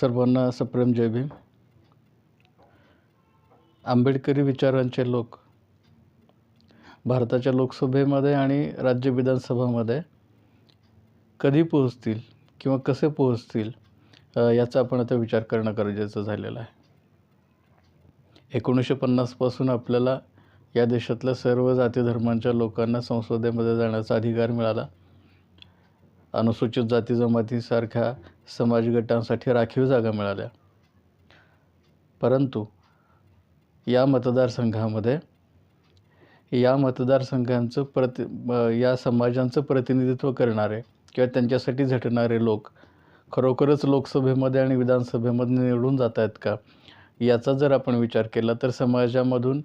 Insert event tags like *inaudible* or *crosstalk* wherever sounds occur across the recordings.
सर्वांना सप्रेम जय भीम. आंबेडकरी विचारांचे लोक भारताच्या लोकसभेमध्ये आणि राज्य विधानसभामध्ये कधी पोहोचतील किंवा कसे पोहोचतील याचा आपण आता विचार करणं गरजेचं झालेलं आहे. एकोणीसशे पन्नासपासून आपल्याला या देशातल्या सर्व जाती धर्मांच्या लोकांना संसदेमध्ये जाण्याचा अधिकार मिळाला. अनुसूचित जाती जमातीसारख्या समाज गटांसाठी राखीव जागा मिळाल्या. परंतु या मतदारसंघामध्ये या मतदारसंघांचं प्रति या समाजांचं प्रतिनिधित्व करणारे किंवा त्यांच्यासाठी झटणारे लोक खरोखरच लोकसभेमध्ये आणि विधानसभेमध्ये निवडून जात आहेत का? याचा जर आपण विचार केला तर समाजामधून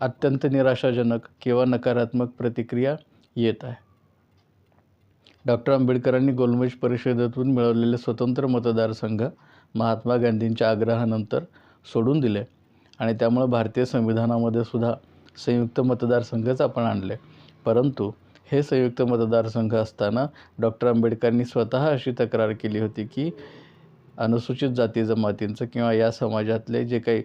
अत्यंत निराशाजनक किंवा नकारात्मक प्रतिक्रिया येत आहे. डॉक्टर आंबेडकरांनी गोलमेज परिषदेतून मिळवलेले स्वतंत्र मतदारसंघ महात्मा गांधींच्या आग्रहानंतर सोडून दिले आणि त्यामुळं भारतीय संविधानामध्ये सुद्धा संयुक्त मतदारसंघच आपण आणले. परंतु हे संयुक्त मतदारसंघ असताना डॉक्टर आंबेडकरांनी स्वतः अशी तक्रार केली होती की अनुसूचित जाती जमातींचं किंवा या समाजातले जे काही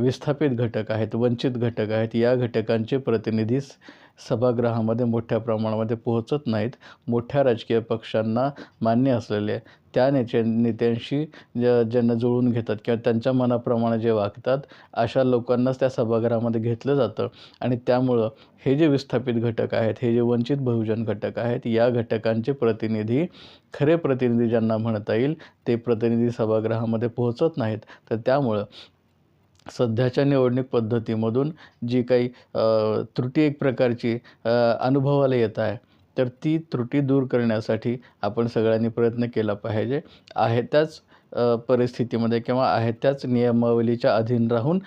विस्थापित घटक आहेत वंचित घटक आहेत या घटकांचे प्रतिनिधीस सभागृहामध्ये मोठ्या प्रमाणामध्ये पोहोचत नाहीत. मोठ्या राजकीय पक्षांना मान्य असलेले त्या नेते नेत्यांशी ज ज्यांना जुळून घेतात किंवा त्यांच्या मनाप्रमाणे जे वागतात अशा लोकांनाच त्या सभागृहामध्ये घेतलं जातं. आणि त्यामुळं हे जे विस्थापित घटक आहेत हे जे वंचित बहुजन घटक आहेत या घटकांचे प्रतिनिधी खरे प्रतिनिधी ज्यांना म्हणता येईल ते प्रतिनिधी सभागृहामध्ये पोहोचत नाहीत. तर त्यामुळं सध्याच्या निवडणूक पद्धतीमधून जी काही त्रुटी एक प्रकारची अनुभवाला येत आहे तर ती त्रुटी दूर करण्यासाठी आपण सगळ्यांनी प्रयत्न केला पाहिजे. आहे त्याच परिस्थितीमध्ये किंवा आहे त्याच नियमावलीच्या अधीन राहून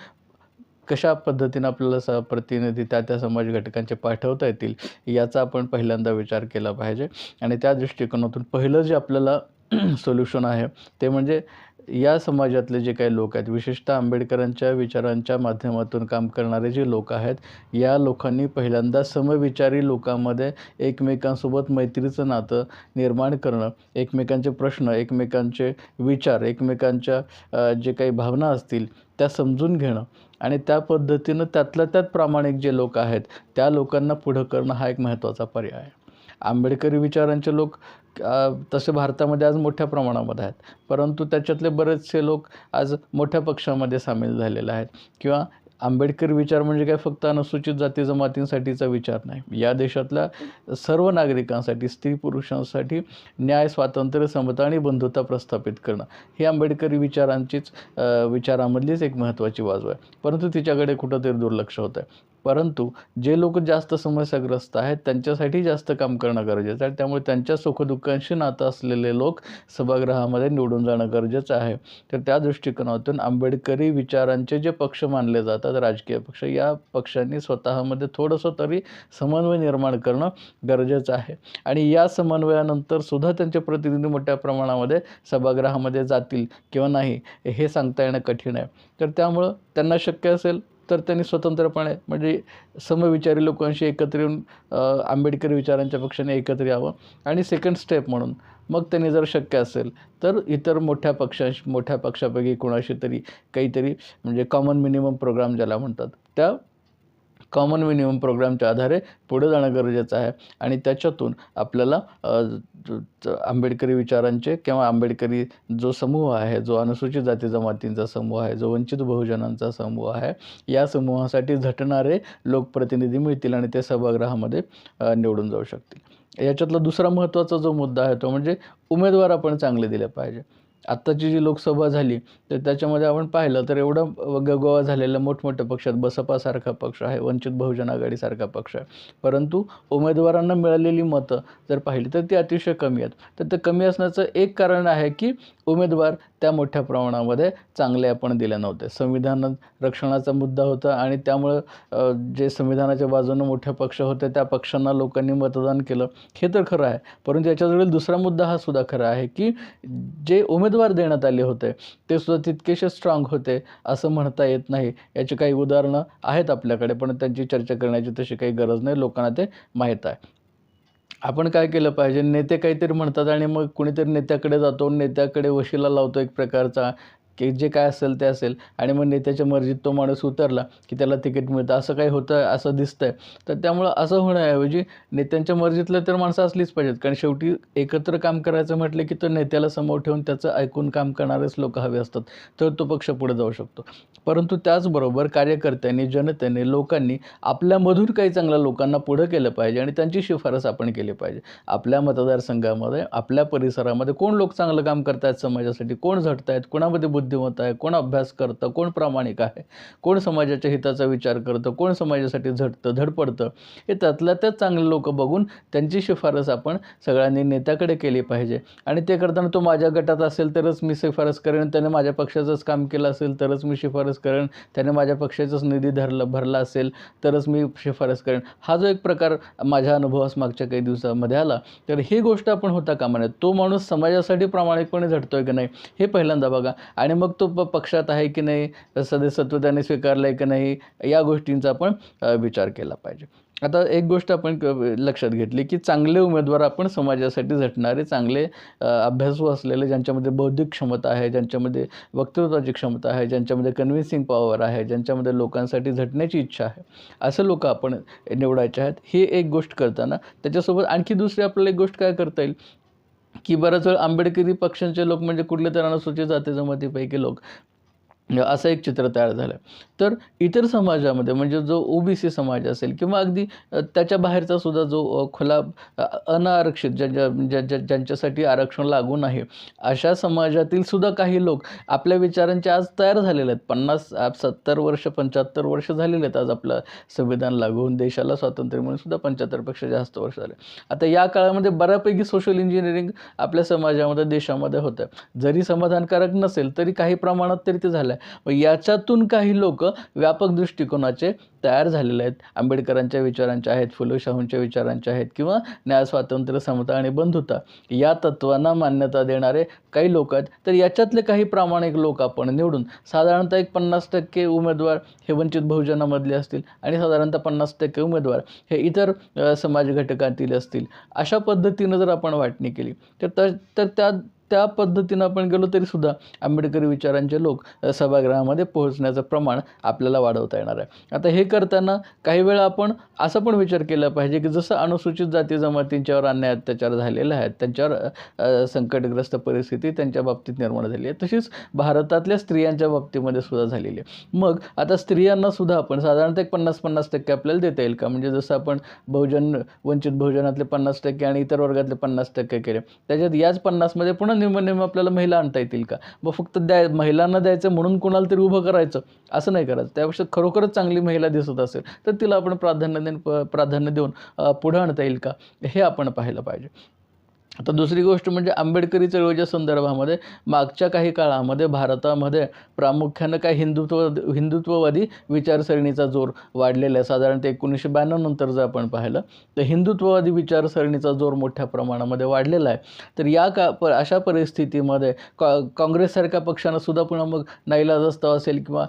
कशा पद्धतीनं आपल्याला स प्रतिनिधी त्या त्या समाज घटकांचे पाठवता येतील याचा आपण पहिल्यांदा विचार केला पाहिजे. आणि त्या दृष्टिकोनातून पहिलं जे आपल्याला *clears throat* सोल्युशन आहे ते म्हणजे या समाजातले जे काही लोक आहेत विशेषतः आंबेडकरांच्या विचारांच्या माध्यमातून काम करणारे जे लोक आहेत या लोकांनी पहिल्यांदा समविचारी लोकांमध्ये एकमेकांसोबत मैत्रीचं नातं निर्माण करणं एकमेकांचे प्रश्न एकमेकांचे विचार एकमेकांच्या जे काही भावना असतील त्या समजून घेणं आणि त्या पद्धतीनं त्यातल्या त्यात प्रामाणिक जे लोक आहेत त्या लोकांना पुढं करणं हा एक महत्त्वाचा पर्याय आहे. आंबेडकरी विचारांचे लोक तसे भारतामध्ये आज मोठ्या प्रमाणामध्ये आहेत. परंतु त्याच्यातले बरेचसे लोक आज मोठ्या पक्षामध्ये सामील झालेले आहेत. किंवा आंबेडकर विचार म्हणजे काय? फक्त अनुसूचित जाती जमातींसाठीचा विचार नाही. या देशातल्या सर्व नागरिकांसाठी स्त्री पुरुषांसाठी न्याय स्वातंत्र्य समता आणि बंधुता प्रस्थापित करणं ही आंबेडकरी विचारांचीच विचारामधलीच एक महत्त्वाची बाजू आहे. परंतु तिच्याकडे कुठंतरी दुर्लक्ष होतं आहे परंतु जे लोक जास्त समस्याग्रस्त आहेत त्यांच्यासाठी जास्त काम करणं गरजेचं आहे. त्यामुळे त्यांच्या सुखदुःखांशी नातं असलेले लोक सभागृहामध्ये निवडून जाणं गरजेचं आहे. तर त्या दृष्टिकोनातून आंबेडकरी विचारांचे जे पक्ष मानले जातात राजकीय पक्ष या पक्षांनी स्वतःमध्ये थोडंसं तरी समन्वय निर्माण करणं गरजेचं आहे. आणि या समन्वयानंतर सुद्धा त्यांचे प्रतिनिधी मोठ्या प्रमाणामध्ये सभागृहामध्ये जातील किंवा नाही हे सांगता येणं कठीण आहे. तर त्यामुळं त्यांना शक्य असेल तर त्यांनी स्वतंत्रपणे म्हणजे समविचारी लोकांशी एकत्र येऊन आंबेडकरी विचारांच्या पक्षाने एकत्र यावं आणि सेकंड स्टेप म्हणून. मग त्यांनी जर शक्य असेल तर इतर मोठ्या पक्षांशी मोठ्या पक्षापैकी कोणाशी तरी काहीतरी म्हणजे कॉमन मिनिमम प्रोग्राम ज्याला म्हणतात त्या कॉमन मिनिमम प्रोग्रामच्या आधारे पुढे जाणं गरजेचं आहे. आणि त्याच्यातून आपल्याला आंबेडकरी विचारांचे किंवा आंबेडकरी जो समूह आहे जो अनुसूचित जाती जमातींचा समूह आहे जो वंचित बहुजनांचा समूह आहे या समूहासाठी झटणारे लोकप्रतिनिधी मिळतील आणि ते सभागृहामध्ये निवडून जाऊ शकतील. याच्यातला दुसरा महत्त्वाचा जो मुद्दा आहे तो म्हणजे उमेदवार आपण चांगले दिले पाहिजे. आत्ताची जी लोकसभा झाली तर त्याच्यामध्ये आपण पाहिलं तर एवढं गगोवा झालेलं मोठमोठ्या पक्षात बसपासारखा पक्ष आहे वंचित बहुजन आघाडीसारखा पक्ष आहे. परंतु उमेदवारांना मिळालेली मतं जर पाहिली तर ती अतिशय कमी आहेत. तर ते कमी असण्याचं एक कारण आहे की उमेदवार त्या मोठ्या प्रमाणामध्ये चांगले आपण दिले नव्हते. संविधान रक्षणाचा मुद्दा होता आणि त्यामुळं जे संविधानाच्या बाजूनं मोठे पक्ष होते त्या पक्षांना लोकांनी मतदान केलं. हे तर खरं आहे. परंतु याच्याजवळील दुसरा मुद्दा हा सुद्धा खरा आहे की जे उमेदवार देण्यात आले होते ते सुद्धा तितकेसे स्ट्रॉंग होते असं म्हणता येत नाही. याची काही उदाहरणं आहेत आपल्याकडे पण त्यांची चर्चा करण्याची तशी काही गरज नाही. लोकांना ते माहीत आहे. आपण काय केलं पाहिजे? नेते काहीतरी म्हणतात आणि मग कुणीतरी नेत्याकडे जातो नेत्याकडे वशिला लावतो एक प्रकारचा. की जे काय असेल ते असेल. आणि मग नेत्याच्या मर्जीत तो माणूस उतरला की त्याला तिकीट मिळतं. असं काही होतं असं दिसतं आहे तर त्यामुळं असं होण्याऐवजी नेत्यांच्या मर्जीतलं तर माणसं असलीच पाहिजेत. कारण शेवटी एकत्र काम करायचं म्हटलं की तो नेत्याला समोर ठेवून त्याचं ऐकून काम करणारेच लोक हवे असतात. तर तो पक्ष पुढे जाऊ शकतो. परंतु त्याचबरोबर कार्यकर्त्यांनी जनतेने लोकांनी आपल्यामधून काही चांगल्या लोकांना पुढं केलं पाहिजे आणि त्यांची शिफारस आपण केली पाहिजे. आपल्या मतदारसंघामध्ये आपल्या परिसरामध्ये कोण लोक चांगलं काम करतायत समाजासाठी? कोण झटत आहेत कोणामध्ये बुद्धिमत्ता आहे कोण अभ्यास करतं कोण प्रामाणिक आहे कोण समाजाच्या हिताचा विचार करतं कोण समाजासाठी झटतं धडपडतं हे त्यातल्या त्यात चांगले लोक बघून त्यांची शिफारस आपण सगळ्यांनी नेत्याकडे केली पाहिजे. आणि ते करताना तो माझ्या गटात असेल तरच मी शिफारस करेन त्याने माझ्या पक्षाचंच काम केलं असेल तरच मी शिफारस करेन त्याने माझ्या पक्षाचाच निधी धरला भरला असेल तरच मी शिफारस करेन. हा जो एक प्रकार माझ्या अनुभवास मागच्या काही दिवसामध्ये आला तर ही गोष्ट आपण होता कामा नये. तो माणूस समाजासाठी प्रामाणिकपणे झटतोय की नाही हे पहिल्यांदा बघा. आणि मग तो प पक्षात आहे की नाही सदस्यत्व त्याने स्वीकारलं आहे की नाही या गोष्टींचा आपण विचार केला पाहिजे. आता एक गोष्ट आपण लक्षात घेतली की चांगले उमेदवार आपण समाजासाठी झटणारे चांगले अभ्यासू असलेले ज्यांच्यामध्ये बौद्धिक क्षमता आहे ज्यांच्यामध्ये वक्तृत्वाची क्षमता आहे ज्यांच्यामध्ये कन्व्हिन्सिंग पॉवर आहे ज्यांच्यामध्ये लोकांसाठी झटण्याची इच्छा आहे असं लोक आपण निवडायचे आहेत. ही एक गोष्ट करताना त्याच्यासोबत आणखी दुसरी आपल्याला एक गोष्ट काय करता येईल? की बऱ्याच वेळ आंबेडकरी पक्षांचे लोक म्हणजे कुठले तर अनुसूचित जाती जमातीपैकी लोक. असं एक चित्र तयार झालं तर इतर समाजामध्ये म्हणजे जो ओबीसी समाज असेल किंवा अगदी त्याच्या बाहेरचा सुद्धा जो खुला अनारक्षित ज्यांच्या ज्या ज्या ज्यांच्यासाठी आरक्षण लागू नाही अशा समाजातील सुद्धा काही लोक आपल्या विचारांचे आज तयार झालेले आहेत. पन्नास सत्तर वर्ष पंच्याहत्तर वर्ष झालेले आहेत आज आपलं संविधान लागू होऊन देशाला स्वातंत्र्य म्हणून सुद्धा पंच्याहत्तरपेक्षा जास्त वर्ष झाले. आता या काळामध्ये बऱ्यापैकी सोशल इंजिनिअरिंग आपल्या समाजामध्ये देशामध्ये होतं जरी समाधानकारक नसेल तरी काही प्रमाणात तरी ते झालं आहे मग याच्यातून काही लोक व्यापक दृष्टिकोनाचे तयार झालेले आहेत. आंबेडकरांच्या विचारांचे आहेत फुले विचारांच्या विचारांचे आहेत किंवा न्याय स्वातंत्र्य समता आणि बंधुता. या तत्वांना मान्यता देणारे काही लोक आहेत. तर याच्यातले काही प्रामाणिक लोक आपण निवडून साधारणतः एक पन्नास टक्के उमेदवार हे वंचित बहुजनामधले असतील आणि साधारणतः पन्नास टक्के उमेदवार हे इतर समाज घटकातील असतील. अशा पद्धतीनं जर आपण वाटणी केली तर तर तर त्या त्या पद्धतीनं आपण गेलो तरी सुद्धा आंबेडकरी विचारांचे लोक सभागृहामध्ये पोहोचण्याचं प्रमाण आपल्याला वाढवता येणार आहे. आता हे करताना काही वेळा आपण असा पण विचार केला पाहिजे की जसं अनुसूचित जाती जमातींच्यावर अन्याय अत्याचार झालेले आहेत त्यांच्यावर संकटग्रस्त परिस्थिती त्यांच्या बाबतीत निर्माण झाली आहे. तशीच भारतातल्या स्त्रियांच्या बाबतीमध्ये सुद्धा झालेली आहे. मग आता स्त्रियांना सुद्धा आपण साधारणतः एक पन्नास पन्नास टक्के आपल्याला देता येईल का? म्हणजे जसं आपण बहुजन वंचित बहुजनातले पन्नास टक्के आणि इतर वर्गातले पन्नास टक्के केले. त्याच्यात याच पन्नासमध्ये पुन्हा निम निम आपल्याला महिला आणता येतील का? मग फक्त द्याय महिलांना द्यायचं म्हणून कुणाला तरी उभं करायचं असं नाही करायचं. त्यापेक्षा खरोखरच चांगली महिला दिसत असेल तर तिला आपण प्राधान्य देऊन प्राधान्य देऊन पुढं आणता येईल का? हे आपण पाहायला पाहिजे. आता दुसरी गोष्ट म्हणजे आंबेडकरी चळवळीच्या संदर्भामध्ये मागच्या काही काळामध्ये भारतामध्ये प्रामुख्यानं काय हिंदुत्व हिंदुत्ववादी विचारसरणीचा जोर वाढलेला आहे. साधारणतः एकोणीसशे ब्याण्णव नंतर जर आपण पाहिलं तर हिंदुत्ववादी विचारसरणीचा जोर मोठ्या प्रमाणामध्ये वाढलेला आहे. तर या का प अशा परिस्थितीमध्ये कॉ काँग्रेससारख्या पक्षानं सुद्धा पुन्हा मग नाईलाजास्तव असेल किंवा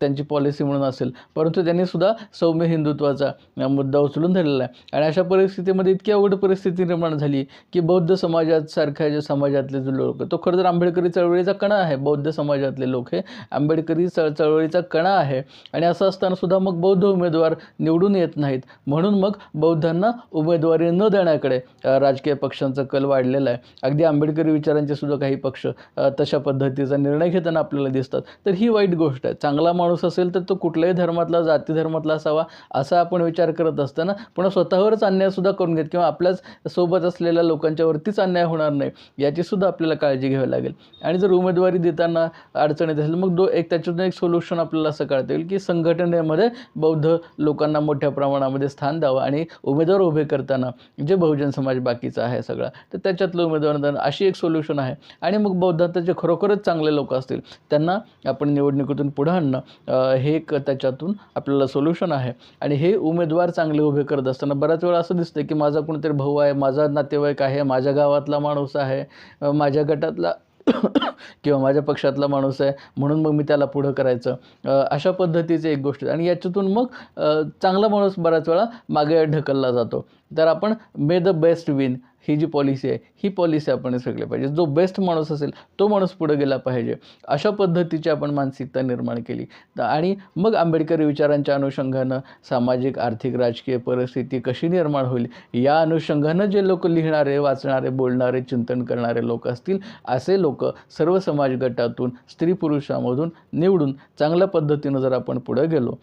त्यांची पॉलिसी म्हणून असेल परंतु त्यांनी सुद्धा सौम्य हिंदुत्वाचा मुद्दा उचलून धरलेला आहे. आणि अशा परिस्थितीमध्ये इतकी अवघड परिस्थिती निर्माण झाली की बौद्ध समाजासारख्या जे समाजातले जे लोक तो खरं तर आंबेडकरी चळवळीचा कणा आहे बौद्ध समाजातले लोक हे. आंबेडकरी चळ चळवळीचा कणा आहे. आणि असं असतानासुद्धा मग बौद्ध उमेदवार निवडून येत नाहीत. म्हणून मग बौद्धांना उमेदवारी न देण्याकडे राजकीय पक्षांचा कल वाढलेला आहे. अगदी आंबेडकरी विचारांचे सुद्धा काही पक्ष तशा पद्धतीचा निर्णय घेताना आपल्याला दिसतात. तर ही वाईट गोष्ट आहे. चांगला माणूस असेल तर तो कुठल्याही धर्मातला जाती धर्मातला असावा असा आपण विचार करत असताना पुन्हा स्वतःवरच अन्यायसुद्धा करून घेत किंवा आपल्याच सोबत असलेल्या लोकांच्या त्यांच्यावरतीच अन्याय होणार नाही याचीसुद्धा आपल्याला काळजी घ्यावी लागेल. आणि जर उमेदवारी देताना अडचण येत असेल मग दो एक त्याच्यातून एक सोल्युशन आपल्याला असं कळता येईल की संघटनेमध्ये बौद्ध लोकांना मोठ्या प्रमाणामध्ये स्थान द्यावं आणि उमेदवार उभे करताना जे बहुजन समाज बाकीचा आहे सगळा तर त्याच्यातलं उमेदवार अशी एक सोल्युशन आहे. आणि मग बौद्धात जे खरोखरच चांगले लोक असतील त्यांना आपण निवडणुकीतून पुढं आणणं हे एक त्याच्यातून आपल्याला सोल्युशन आहे. आणि हे उमेदवार चांगले उभे करत असताना बऱ्याच वेळा असं दिसतं की माझा कोणीतरी भाऊ आहे माझा नातेवाईक आहे माझ्या गावातला माणूस आहे माझ्या गटातला *coughs* किंवा माझ्या पक्षातला माणूस आहे म्हणून मग मी त्याला पुढं करायचं. अशा पद्धतीची एक गोष्ट आहे. आणि याच्यातून मग चांगला माणूस बऱ्याच वेळा मागे ढकलला जातो. तर आपण मे द बेस्ट विन ही जी पॉलिसी आहे ही पॉलिसी आपण सगळे पाहिजे. जो बेस्ट माणूस असेल तो माणूस पुढे गेला पाहिजे. अशा पद्धतीची आपण मानसिकता निर्माण केली. आणि मग आंबेडकरी विचारांच्या अनुषंगानं सामाजिक आर्थिक राजकीय परिस्थिती कशी निर्माण होईल या अनुषंगानं जे लोक लिहिणारे वाचणारे बोलणारे चिंतन करणारे लोक असतील असे लोक सर्व समाज गटातून स्त्री पुरुषामधून निवडून चांगल्या पद्धतीनं जर आपण पुढे गेलो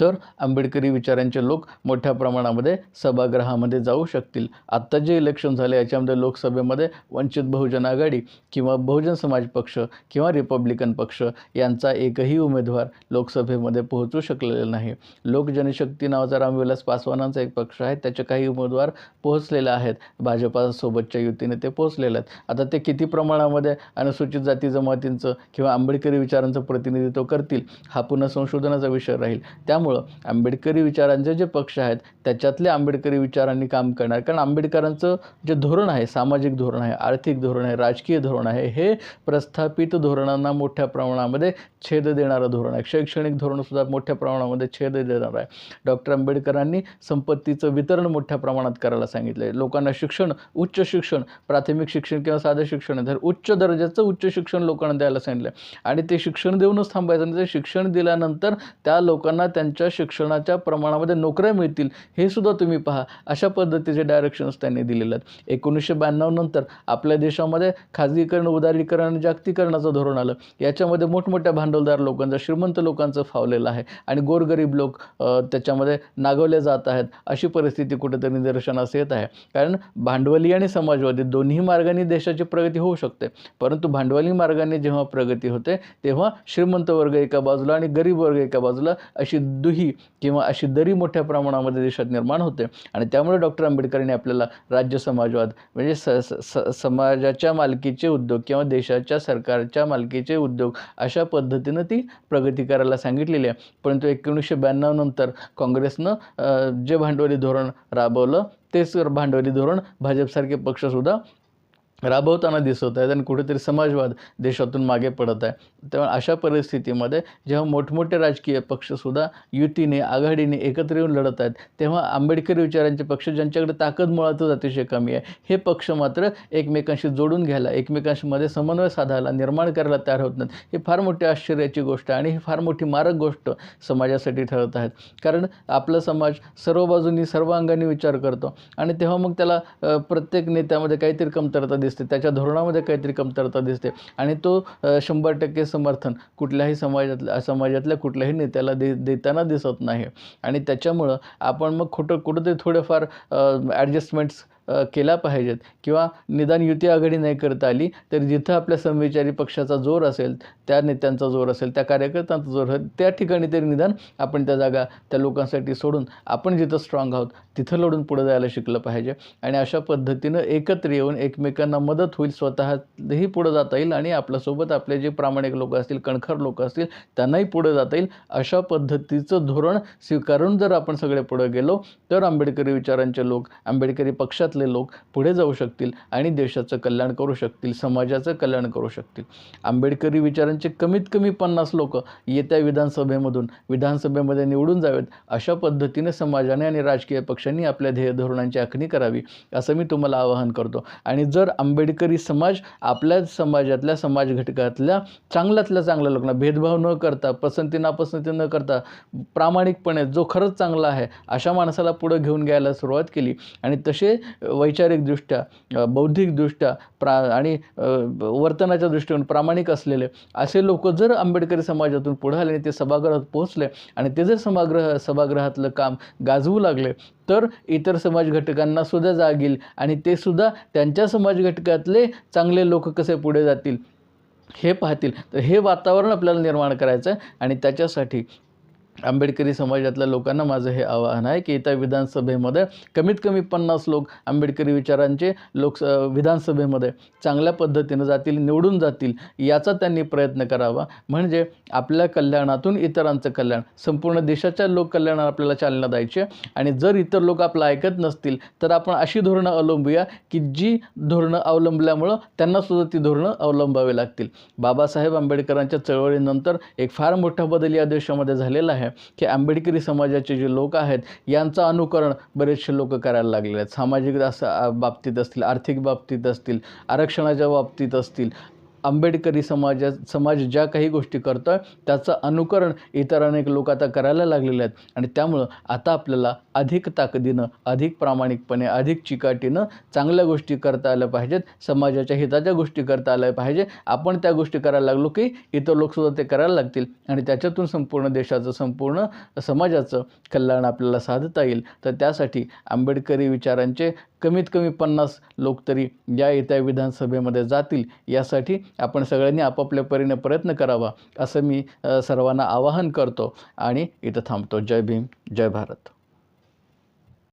तर आंबेडकरी विचारांचे लोक मोठ्या प्रमाणामध्ये सभागृहामध्ये जाऊ शकतील. आत्ता जे इलेक्शन झाले याच्यामध्ये लोकसभेमध्ये वंचित बहुजन आघाडी किंवा बहुजन समाज पक्ष किंवा रिपब्लिकन पक्ष यांचा एकही उमेदवार लोकसभेमध्ये पोहोचू शकलेला नाही. लोक जनशक्ती नावाचा रामविलास पासवानांचा एक पक्ष आहे. त्याचे काही उमेदवार पोहोचलेले आहेत. भाजपासोबतच्या युतीने ते पोहोचलेले आहेत. आता ते किती प्रमाणामध्ये अनुसूचित जाती जमातींचं किंवा आंबेडकरी विचारांचं प्रतिनिधित्व करतील हा पुन्हा संशोधनाचा विषय राहील. त्या त्यामुळं आंबेडकरी विचारांचे जे पक्ष आहेत त्याच्यातले आंबेडकरी विचारांनी काम करणार. कारण आंबेडकरांचं जे धोरण आहे सामाजिक धोरण आहे आर्थिक धोरण आहे राजकीय धोरण आहे हे प्रस्थापित धोरणांना मोठ्या प्रमाणामध्ये छेद देणारं धोरण आहे. शैक्षणिक धोरणसुद्धा मोठ्या प्रमाणामध्ये छेद देणार आहे. डॉक्टर आंबेडकरांनी संपत्तीचं वितरण मोठ्या प्रमाणात करायला सांगितलं आहे लोकांना शिक्षण उच्च शिक्षण प्राथमिक शिक्षण किंवा साधं शिक्षण आहे तर उच्च दर्जाचं उच्च शिक्षण लोकांना द्यायला सांगितलं आहे आणि ते शिक्षण देऊनच थांबायचं आणि ते शिक्षण दिल्यानंतर त्या लोकांना त्या त्यांच्या शिक्षणाच्या प्रमाणामध्ये नोकऱ्या मिळतील हे सुद्धा तुम्ही पहा. अशा पद्धतीचे डायरेक्शन्स त्यांनी दिलेले आहेत. एकोणीसशे ब्याण्णव नंतर आपल्या देशामध्ये खाजगीकरण उदारीकरण आणि जागतिकरणाचं धोरण आलं. याच्यामध्ये मोठमोठ्या भांडवलदार लोकांचा श्रीमंत लोकांचं फावलेलं आहे. आणि गोरगरीब लोक त्याच्यामध्ये नागवले जात आहेत. अशी परिस्थिती कुठेतरी निदर्शनास येत आहे. कारण भांडवली आणि समाजवादी दोन्ही मार्गाने देशाची प्रगती होऊ शकते. परंतु भांडवली मार्गाने जेव्हा प्रगती होते तेव्हा श्रीमंत वर्ग एका बाजूला आणि गरीब वर्ग एका बाजूला अशी दुही किंवा अशी दरी मोठ्या प्रमाणामध्ये देशात निर्माण होते. आणि त्यामुळे डॉक्टर आंबेडकरांनी आपल्याला राज्य समाजवाद म्हणजे स स- स समाजाच्या मालकीचे उद्योग किंवा देशाच्या सरकारच्या मालकीचे उद्योग अशा पद्धतीनं ती प्रगती करायला सांगितलेली आहे. परंतु एकोणीसशे ब्याण्णव नंतर काँग्रेसनं जे भांडवली धोरण राबवलं तेच भांडवली धोरण भाजपसारखे पक्षसुद्धा राबवताना दिसत आहेत आणि कुठेतरी समाजवाद देशातून मागे पडत आहे. तेव्हा अशा परिस्थितीमध्ये जेव्हा मोठमोठे राजकीय पक्षसुद्धा युतीने आघाडीने एकत्र येऊन लढत आहेत तेव्हा आंबेडकरी विचारांचे पक्ष ज्यांच्याकडे ताकद मुळातच अतिशय कमी आहे हे पक्ष मात्र एकमेकांशी जोडून घ्यायला एकमेकांमध्ये समन्वय साधायला निर्माण करायला तयार होत नाहीत. ही फार मोठी आश्चर्याची गोष्ट आहे आणि ही फार मोठी मारक गोष्ट समाजासाठी ठरत आहेत. कारण आपला समाज सर्व बाजूंनी सर्व अंगाने विचार करतो आणि तेव्हा मग त्याला प्रत्येक नेत्यामध्ये काहीतरी कमतरता दिसते. त्याच्या धोरणामध्ये काहीतरी कमतरता दिसते. आणि तो शंभर टक्के समर्थन कुठल्याही समाजातल्या समाजातल्या कुठल्याही नेत्याला दे देताना दिसत नाही. आणि त्याच्यामुळं आपण मग खोटं कुठंतरी थोडेफार ॲडजस्टमेंट्स केला पाहिजेत. किंवा निदान युती आघाडी नाही करता आली तर जिथं आपल्या समविचारी पक्षाचा जोर असेल त्या नेत्यांचा जोर असेल त्या कार्यकर्त्यांचा जोर असेल त्या ठिकाणी तरी निदान आपण त्या जागा त्या लोकांसाठी सोडून आपण जिथं स्ट्रॉंग आहोत तिथं लढून पुढे जायला शिकलं पाहिजे. आणि अशा पद्धतीनं एकत्र येऊन एकमेकांना मदत होईल स्वतःही पुढं जाता येईल आणि आपल्यासोबत आपले जे प्रामाणिक लोक असतील कणखर लोक असतील त्यांनाही पुढे जाता येईल. अशा पद्धतीचं धोरण स्वीकारून जर आपण सगळे पुढे गेलो तर आंबेडकरी विचारांचे लोक आंबेडकरी पक्षात पक्षातले लोक पुढे जाऊ शकतील आणि देशाचं कल्याण करू शकतील समाजाचं कल्याण करू शकतील. आंबेडकरी विचारांचे कमीत कमी पन्नास लोक येत्या विधानसभेमधून विधानसभेमध्ये निवडून जावेत अशा पद्धतीने समाजाने आणि राजकीय पक्षांनी आपल्या ध्येय धोरणांची आखणी करावी असं मी तुम्हाला आवाहन करतो. आणि जर आंबेडकरी समाज आपल्या समाजातल्या समाज घटकातल्या चांगल्यातल्या चांगल्या लोकांना भेदभाव न करता पसंती नापसंती न करता प्रामाणिकपणे जो खरंच चांगला आहे अशा माणसाला पुढं घेऊन घ्यायला सुरुवात केली आणि तसे वैचारिकदृष्ट्या बौद्धिकदृष्ट्या प्रा आणि वर्तनाच्या दृष्टीने प्रामाणिक असलेले असे लोक जर आंबेडकरी समाजातून पुढे आले ते सभागृहात पोहोचले आणि ते जर सभागृह सभागृहातलं काम गाजवू लागले तर इतर समाज घटकांना सुद्धा जाग येईल आणि ते सुद्धा त्यांच्या समाज घटकातले चांगले लोक कसे पुढे जातील हे पाहतील. तर हे वातावरण आपल्याला निर्माण करायचं आहे आणि त्याच्यासाठी आंबेडकरी समाजातल्या लोकांना माझं हे आवाहन आहे की येत्या विधानसभेमध्ये कमीत कमी पन्नास लोक आंबेडकरी विचारांचे लोक विधानसभेमध्ये चांगल्या पद्धतीनं जातील निवडून जातील याचा त्यांनी प्रयत्न करावा. म्हणजे आपल्या कल्याणातून इतरांचं कल्याण संपूर्ण देशाच्या लोककल्याणाला आपल्याला चालना द्यायची आहे. आणि जर इतर लोक आपलं ऐकत नसतील तर आपण अशी धोरणं अवलंबूया की जी धोरणं अवलंबल्यामुळं त्यांनासुद्धा ती धोरणं अवलंबावी लागतील. बाबासाहेब आंबेडकरांच्या चळवळीनंतर एक फार मोठा बदल या देशामध्ये झालेला आहे. आहे की आंबेडकरी समाजाचे जे लोक आहेत यांचं अनुकरण बरेचसे लोक करायला लागलेले आहेत. सामाजिक असं बाबतीत असतील आर्थिक बाबतीत असतील आरक्षणाच्या बाबतीत असतील आंबेडकरी समाजा समाज ज्या काही गोष्टी करतो आहे त्याचं अनुकरण इतर अनेक लोक आता करायला लागलेले आहेत. आणि त्यामुळं आता आपल्याला अधिक ताकदीनं अधिक प्रामाणिकपणे अधिक चिकाटीनं चांगल्या गोष्टी करता आल्या पाहिजेत. समाजाच्या हिताच्या गोष्टी करता आल्या पाहिजे. आपण त्या गोष्टी करायला लागलो की इतर लोकसुद्धा ते करायला लागतील. आणि त्याच्यातून संपूर्ण देशाचं संपूर्ण समाजाचं कल्याण आपल्याला साधता येईल. तर त्यासाठी आंबेडकरी विचारांचे कमीत कमी पन्नास लोक तरी या येत्या विधानसभेमध्ये जातील. यासाठी आपण सगळ्यांनी आपापल्या परीने प्रयत्न करावा असं मी सर्वांना आवाहन करतो. आणि इथं थांबतो. जय भीम जय भारत.